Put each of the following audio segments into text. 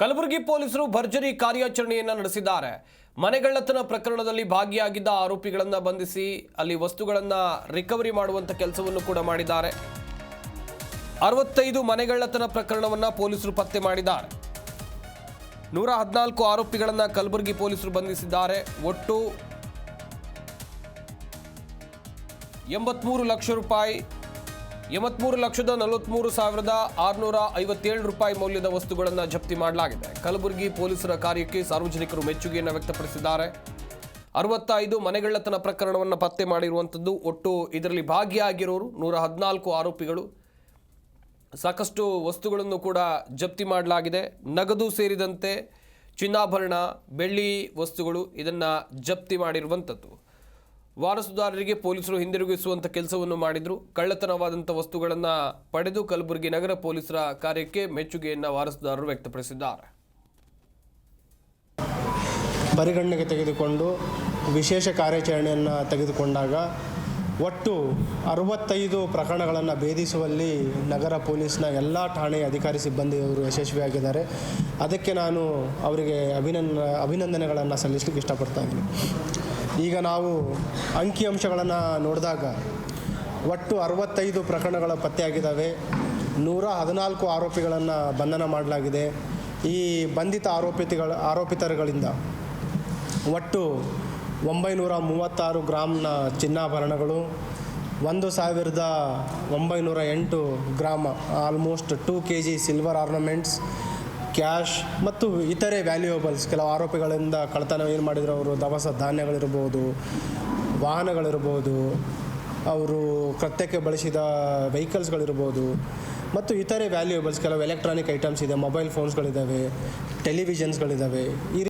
ಕಲಬುರಗಿ ಪೊಲೀಸರು ಭರ್ಜರಿ ಕಾರ್ಯಾಚರಣೆಯನ್ನು ನಡೆಸಿದ್ದಾರೆ. ಮನೆಗಳ್ಳತನ ಪ್ರಕರಣದಲ್ಲಿ ಭಾಗಿಯಾಗಿದ್ದ ಆರೋಪಿಗಳನ್ನು ಬಂಧಿಸಿ ಅಲ್ಲಿ ವಸ್ತುಗಳನ್ನು ರಿಕವರಿ ಮಾಡುವಂತ ಕೆಲಸವನ್ನು ಕೂಡ ಮಾಡಿದ್ದಾರೆ. ಅರವತ್ತೈದು ಮನೆಗಳ್ಳತನ ಪ್ರಕರಣವನ್ನು ಪೊಲೀಸರು ಪತ್ತೆ ಮಾಡಿದ್ದಾರೆ. ನೂರ ಹದಿನಾಲ್ಕು ಆರೋಪಿಗಳನ್ನು ಕಲಬುರಗಿ ಪೊಲೀಸರು ಬಂಧಿಸಿದ್ದಾರೆ. ಒಟ್ಟು ಎಂಬತ್ಮೂರು ಲಕ್ಷ ರೂಪಾಯಿ ಎಂಬತ್ಮೂರು ಲಕ್ಷದ ನಲವತ್ಮೂರು ಸಾವಿರದ ಆರುನೂರ ಐವತ್ತೇಳು ರೂಪಾಯಿ ಮೌಲ್ಯದ ವಸ್ತುಗಳನ್ನು ಜಪ್ತಿ ಮಾಡಲಾಗಿದೆ. ಕಲಬುರಗಿ ಪೊಲೀಸರ ಕಾರ್ಯಕ್ಕೆ ಸಾರ್ವಜನಿಕರು ಮೆಚ್ಚುಗೆಯನ್ನು ವ್ಯಕ್ತಪಡಿಸಿದ್ದಾರೆ. ಅರವತ್ತೈದು ಮನೆಗಳ್ಳತನ ಪ್ರಕರಣವನ್ನು ಪತ್ತೆ ಮಾಡಿರುವಂಥದ್ದು ಒಟ್ಟು ಇದರಲ್ಲಿ ಭಾಗಿಯಾಗಿರೋರು ನೂರ ಹದಿನಾಲ್ಕು ಆರೋಪಿಗಳು. ಸಾಕಷ್ಟು ವಸ್ತುಗಳನ್ನು ಕೂಡ ಜಪ್ತಿ ಮಾಡಲಾಗಿದೆ. ನಗದು ಸೇರಿದಂತೆ ಚಿನ್ನಾಭರಣ, ಬೆಳ್ಳಿ ವಸ್ತುಗಳು ಇದನ್ನು ಜಪ್ತಿ ಮಾಡಿರುವಂಥದ್ದು. ವಾರಸುದಾರರಿಗೆ ಪೊಲೀಸರು ಹಿಂದಿರುಗಿಸುವಂಥ ಕೆಲಸವನ್ನು ಮಾಡಿದ್ರು. ಕಳ್ಳತನವಾದಂಥ ವಸ್ತುಗಳನ್ನು ಪಡೆದು ಕಲಬುರಗಿ ನಗರ ಪೊಲೀಸರ ಕಾರ್ಯಕ್ಕೆ ಮೆಚ್ಚುಗೆಯನ್ನು ವಾರಸುದಾರರು ವ್ಯಕ್ತಪಡಿಸಿದ್ದಾರೆ. ಪರಿಗಣನೆಗೆ ತೆಗೆದುಕೊಂಡು ವಿಶೇಷ ಕಾರ್ಯಾಚರಣೆಯನ್ನು ತೆಗೆದುಕೊಂಡಾಗ ಒಟ್ಟು ಅರವತ್ತೈದು ಪ್ರಕರಣಗಳನ್ನು ಭೇದಿಸುವಲ್ಲಿ ನಗರ ಪೊಲೀಸ್ನ ಎಲ್ಲ ಠಾಣೆಯ ಅಧಿಕಾರಿ ಸಿಬ್ಬಂದಿಯವರು ಯಶಸ್ವಿಯಾಗಿದ್ದಾರೆ. ಅದಕ್ಕೆ ನಾನು ಅವರಿಗೆ ಅಭಿನಂದ, ಅಭಿನಂದನೆಗಳನ್ನು ಸಲ್ಲಿಸಲಿಕ್ಕೆ ಇಷ್ಟಪಡ್ತಾ ಇದ್ದೀನಿ. ಈಗ ನಾವು ಅಂಕಿಅಂಶಗಳನ್ನು ನೋಡಿದಾಗ ಒಟ್ಟು ಅರವತ್ತೈದು ಪ್ರಕರಣಗಳ ಪತ್ತೆಯಾಗಿದ್ದಾವೆ. ನೂರ ಹದಿನಾಲ್ಕು ಆರೋಪಿಗಳನ್ನು ಬಂಧನ ಮಾಡಲಾಗಿದೆ. ಈ ಬಂಧಿತ ಆರೋಪಿತಗಳ, ಆರೋಪಿತರುಗಳಿಂದ ಒಟ್ಟು ಒಂಬೈನೂರ ಮೂವತ್ತಾರು ಗ್ರಾಮ್ನ ಚಿನ್ನಾಭರಣಗಳು, ಒಂದು ಸಾವಿರದ ಒಂಬೈನೂರ ಎಂಟು ಗ್ರಾಮ almost two K G silver ornaments cash ಮತ್ತು ಇತರೆ ವ್ಯಾಲ್ಯೂಯಬಲ್ಸ್, ಕೆಲವು ಆರೋಪಿಗಳಿಂದ ಕಳ್ತನ ಏನು ಮಾಡಿದ್ರು ಅವರು, ದವಸ ಧಾನ್ಯಗಳಿರ್ಬೋದು, ವಾಹನಗಳಿರ್ಬೋದು, ಅವರು ಕೃತ್ಯಕ್ಕೆ ಬಳಸಿದ ವೆಹಿಕಲ್ಸ್ಗಳಿರ್ಬೋದು, ಮತ್ತು ಇತರೆ ವ್ಯಾಲ್ಯೂಯಬಲ್ಸ್, ಕೆಲವು ಎಲೆಕ್ಟ್ರಾನಿಕ್ ಐಟಮ್ಸ್ ಇದೆ, ಮೊಬೈಲ್ ಫೋನ್ಸ್ಗಳಿದ್ದಾವೆ ಟೆಲಿವಿಷನ್ಸ್ಗಳಿದ್ದಾವೆ ಈ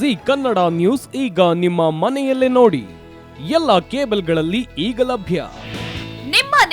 ಜಿ ಕನ್ನಡ ನ್ಯೂಸ್ ಈಗ ನಿಮ್ಮ ಮನೆಯಲ್ಲೇ ನೋಡಿ, ಎಲ್ಲ ಕೇಬಲ್ಗಳಲ್ಲಿ ಈಗ ಲಭ್ಯ.